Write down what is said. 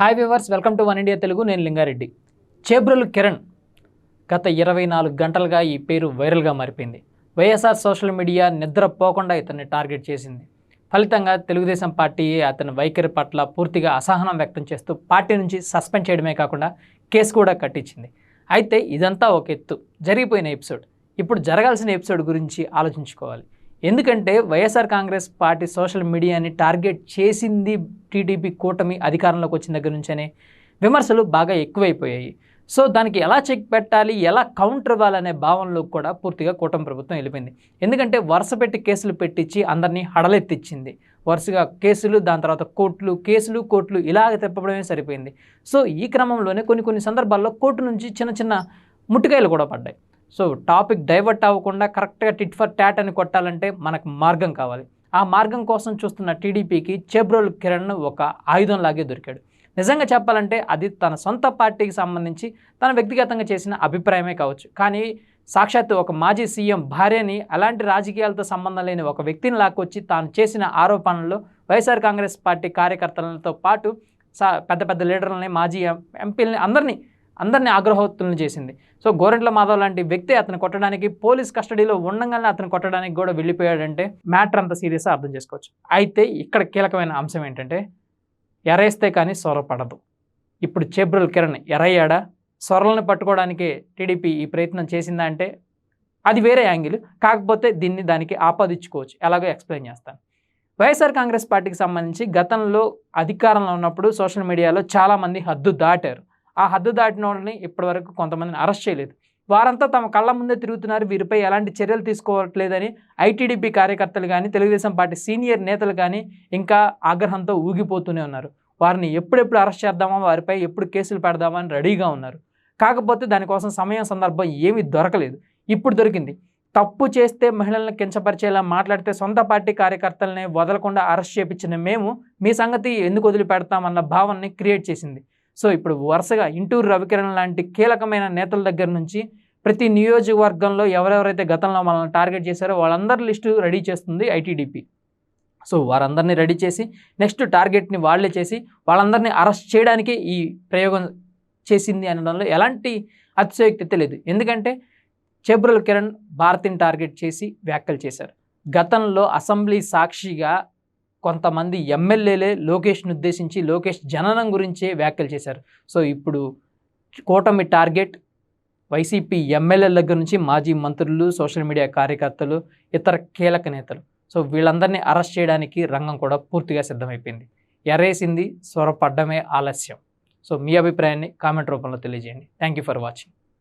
Hi viewers welcome to one India Telugu నేను లింగారెడ్డి. చేబ్రలు కిరణ్ గత ఇరవై నాలుగు గంటలుగా ఈ పేరు వైరల్గా మారిపోయింది. వైఎస్ఆర్ సోషల్ మీడియా నిద్రపోకుండా ఇతన్ని టార్గెట్ చేసింది. ఫలితంగా తెలుగుదేశం పార్టీ అతని వైఖరి పట్ల పూర్తిగా అసహనం వ్యక్తం చేస్తూ పార్టీ నుంచి సస్పెండ్ చేయడమే కాకుండా కేసు కూడా కట్టించింది. అయితే ఇదంతా ఒక ఎత్తు. జరిగిపోయిన ఎపిసోడ్. ఇప్పుడు జరగాల్సిన ఎపిసోడ్ గురించి ఆలోచించుకోవాలి. ఎందుకంటే వైఎస్ఆర్ కాంగ్రెస్ పార్టీ సోషల్ మీడియాని టార్గెట్ చేసింది టీడీపీ కూటమి అధికారంలోకి వచ్చిన దగ్గర నుంచనే. విమర్శలు బాగా ఎక్కువైపోయాయి. సో దానికి ఎలా చెక్ పెట్టాలి ఎలా కౌంటర్ ఇవ్వాలనే భావనలో కూడా పూర్తిగా కూటమి ప్రభుత్వం వెళ్ళిపోయింది. ఎందుకంటే వరుస పెట్టి కేసులు పెట్టించి అందరినీ హడలెత్తిచ్చింది. వరుసగా కేసులు దాని తర్వాత కోర్టులు కేసులు కోర్టులు ఇలాగ తిప్పడమే సరిపోయింది. సో ఈ క్రమంలోనే కొన్ని కొన్ని సందర్భాల్లో కోర్టు నుంచి చిన్న చిన్న ముట్టుకాయలు కూడా పడ్డాయి. సో టాపిక్ డైవర్ట్ అవ్వకుండా కరెక్ట్గా టిట్ ఫర్ ట్యాట్ అని కొట్టాలంటే మనకు మార్గం కావాలి. ఆ మార్గం కోసం చూస్తున్న టీడీపీకి చెబ్రోల్ కిరణ్ ఒక ఆయుధం లాగే దొరికాడు. నిజంగా చెప్పాలంటే అది తన సొంత పార్టీకి సంబంధించి తన వ్యక్తిగతంగా చేసిన అభిప్రాయమే కావచ్చు. కానీ సాక్షాత్తు ఒక మాజీ సీఎం భార్యని అలాంటి రాజకీయాలతో సంబంధం లేని ఒక వ్యక్తిని లాక్కొచ్చి తాను చేసిన ఆరోపణల్లో వైఎస్ఆర్ కాంగ్రెస్ పార్టీ కార్యకర్తలతో పాటు సా పెద్ద పెద్ద లీడర్లని మాజీ ఎం- ఎంపీలని అందరినీ అందరినీ ఆగ్రహోత్తులను చేసింది. సో గోరెంట్ల మాధవ్ లాంటి వ్యక్తి అతను కొట్టడానికి పోలీస్ కస్టడీలో ఉండగానే అతను కొట్టడానికి కూడా వెళ్ళిపోయాడంటే మ్యాటర్ అంత సీరియస్గా అర్థం చేసుకోవచ్చు. అయితే ఇక్కడ కీలకమైన అంశం ఏంటంటే ఎరేస్తే కానీ సొరపడదు ఇప్పుడు చెబ్రల్ కిరణ్ ఎరయ్యాడా? సొరలను పట్టుకోవడానికి టీడీపీ ఈ ప్రయత్నం చేసిందా అంటే అది వేరే యాంగిల్. కాకపోతే దీన్ని దానికి ఆపాదించుకోవచ్చు. ఎలాగో ఎక్స్ప్లెయిన్ చేస్తాను. వైఎస్ఆర్ కాంగ్రెస్ పార్టీకి సంబంధించి గతంలో అధికారంలో ఉన్నప్పుడు సోషల్ మీడియాలో చాలామంది హద్దు దాటారు. ఆ హద్దు దాటిన వాళ్ళని ఇప్పటివరకు కొంతమందిని అరెస్ట్ చేయలేదు. వారంతా తమ కళ్ళ ముందే తిరుగుతున్నారు. వీరిపై ఎలాంటి చర్యలు తీసుకోవట్లేదని ఐటీడీపీ కార్యకర్తలు కానీ తెలుగుదేశం పార్టీ సీనియర్ నేతలు కానీ ఇంకా ఆగ్రహంతో ఊగిపోతూనే ఉన్నారు. వారిని ఎప్పుడెప్పుడు అరెస్ట్ చేద్దామా వారిపై ఎప్పుడు కేసులు పెడదామా అని రెడీగా ఉన్నారు. కాకపోతే దానికోసం సమయం సందర్భం ఏమీ దొరకలేదు. ఇప్పుడు దొరికింది. తప్పు చేస్తే మహిళలను కించపరిచేలా మాట్లాడితే సొంత పార్టీ కార్యకర్తలనే వదలకుండా అరెస్ట్ చేపించిన మేము మీ సంగతి ఎందుకు వదిలిపెడతామన్న భావనని క్రియేట్ చేసింది. సో ఇప్పుడు వరుసగా ఇంటూరు రవికిరణ్ లాంటి కీలకమైన నేతల దగ్గర నుంచి ప్రతి నియోజకవర్గంలో ఎవరెవరైతే గతంలో మనల్ని టార్గెట్ చేశారో వాళ్ళందరి లిస్టు రెడీ చేస్తుంది ఐటీడీపీ. సో వారందరినీ రెడీ చేసి నెక్స్ట్ టార్గెట్ని వాళ్ళే చేసి వాళ్ళందరినీ అరెస్ట్ చేయడానికి ఈ ప్రయోగం చేసింది అనడంలో ఎలాంటి అతిశయోక్తి తెలియదు ఎందుకంటే చెబ్రల్ కిరణ్ భారతిని టార్గెట్ చేసి వ్యాఖ్యలు చేశారు. గతంలో అసెంబ్లీ సాక్షిగా కొంతమంది ఎమ్మెల్యేలే లోకేష్ను ఉద్దేశించి లోకేష్ జననం గురించే వ్యాఖ్యలు చేశారు. సో ఇప్పుడు కూటమి టార్గెట్ వైసీపీ ఎమ్మెల్యేల దగ్గర నుంచి మాజీ మంత్రులు సోషల్ మీడియా కార్యకర్తలు ఇతర కీలక నేతలు. సో వీళ్ళందరినీ అరెస్ట్ చేయడానికి రంగం కూడా పూర్తిగా సిద్ధమైపోయింది. ఎరేసింది స్వరపడ్డమే ఆలస్యం. సో మీ అభిప్రాయాన్ని కామెంట్ రూపంలో తెలియజేయండి. Thank you for watching.